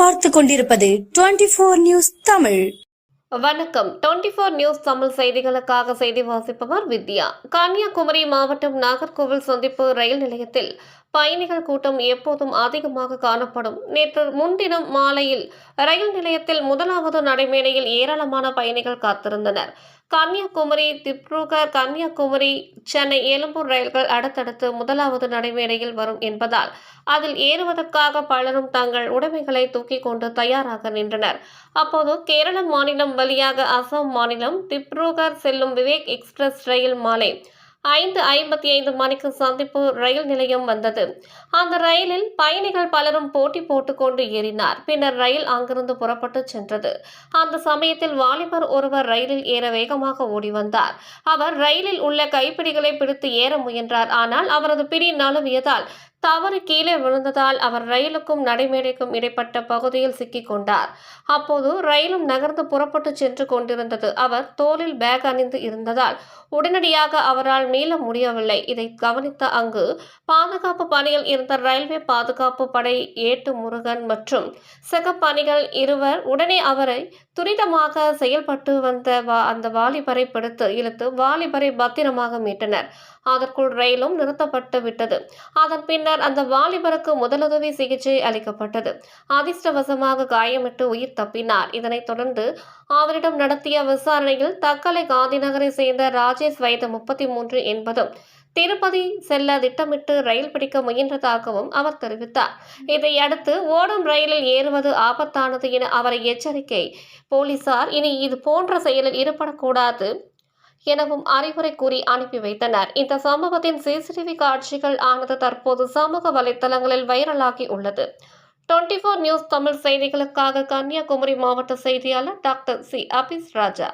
பார்த்து கொண்டிருப்பது twenty four news Tamil. வணக்கம். டுவெண்டி ஃபோர் நியூஸ் தமிழ் செய்திகளுக்காக செய்தி வாசிப்பவர் வித்யா. கன்னியாகுமரி மாவட்டம் நாகர்கோவில் சந்திப்பு ரயில் நிலையத்தில் பயணிகள் கூட்டம் எப்போதும் அதிகமாக காணப்படும். நேற்று முன்தினம் மாலையில் ரயில் நிலையத்தில் முதலாவது நடைமேடையில் ஏராளமான பயணிகள் காத்திருந்தனர். கன்னியாகுமரி திப்ருகர் கன்னியாகுமரி சென்னை எழும்பூர் ரயில்கள் அடுத்தடுத்து முதலாவது நடைமேடையில் வரும் என்பதால் அதில் ஏறுவதற்காக பலரும் தங்கள் உடைமைகளை தூக்கிக் கொண்டு தயாராக நின்றனர். அப்போது கேரள மாநிலம் வழியாக அசாம் மாநிலம் திப்ருகர் செல்லும் விவேக் எக்ஸ்பிரஸ் ரயில் மாலை ஐந்து ஐம்பத்தி ஐந்து மணிக்கு சந்திப்பு ரயில் நிலையம் வந்தது. அந்த ரயிலில் பயணிகள் பலரும் போட்டி போட்டுக்கொண்டு ஏறினார். பின்னர் ரயில் அங்கிருந்து புறப்பட்டு சென்றது. அந்த சமயத்தில் வாலிபர் ஒருவர் ரயிலில் ஏற வேகமாக ஓடி வந்தார். அவர் ரயிலில் உள்ள கைப்பிடிகளை பிடித்து ஏற முயன்றார். ஆனால் அவரது பிடி நழுவியதால் தவறு கீழே விழுந்ததால் அவர் ரயிலுக்கும் நடைமேடைக்கும் இடைப்பட்ட பகுதியில் சிக்கிக் கொண்டார். அப்போது ரயிலும் நகர்ந்து புறப்பட்டு சென்று கொண்டிருந்தது. அவர் தோளில் பேக் அணிந்து இருந்ததால் உடனடியாக அவரால் மீள முடியவில்லை. இதை கவனித்த அங்கு பாதுகாப்பு பணியில் இருந்த ரயில்வே பாதுகாப்பு படை ஏட்டு முருகன் மற்றும் சிகப்பணிகள் இருவர் உடனே அவரை துரிதமாக செயல்பட்டு வந்த வா- அந்த வாலிபரை பிடித்து இழுத்து வாலிபரை பத்திரமாக மீட்டனர். அதற்குள் ரயிலும் நிறுத்தப்பட்டு விட்டது. அதன் பின் பின்னர் அந்த வாலிபருக்கு முதலுதவி சிகிச்சை அளிக்கப்பட்டது. அதிர்ஷ்டவசமாக காயமிட்டு உயிர் தப்பினார். இதனைத் தொடர்ந்து அவரிடம் நடத்திய விசாரணையில் தக்கலை காந்திநகரை சேர்ந்த ராஜேஷ் வயது முப்பத்தி மூன்று என்பதும் திருப்பதி செல்ல திட்டமிட்டு ரயில் பிடிக்க முயன்றதாகவும் அவர் தெரிவித்தார். இதையடுத்து ஓடும் ரயிலில் ஏறுவது ஆபத்தானது என அவரை எச்சரிக்கை போலீசார் இனி இது போன்ற செயலில் ஈடுபடக்கூடாது எனவும் அறிவுரை கூறி அனுப்பி வைத்தனர். இந்த சம்பவத்தின் சிசிடிவி காட்சிகள் ஆனது தற்போது சமூக வலைத்தளங்களில் வைரலாகி உள்ளது. டுவெண்ட்டி ஃபோர் நியூஸ் தமிழ் செய்திகளுக்காக கன்னியாகுமரி மாவட்ட செய்தியாளர் டாக்டர் சி. அபிஸ் ராஜா.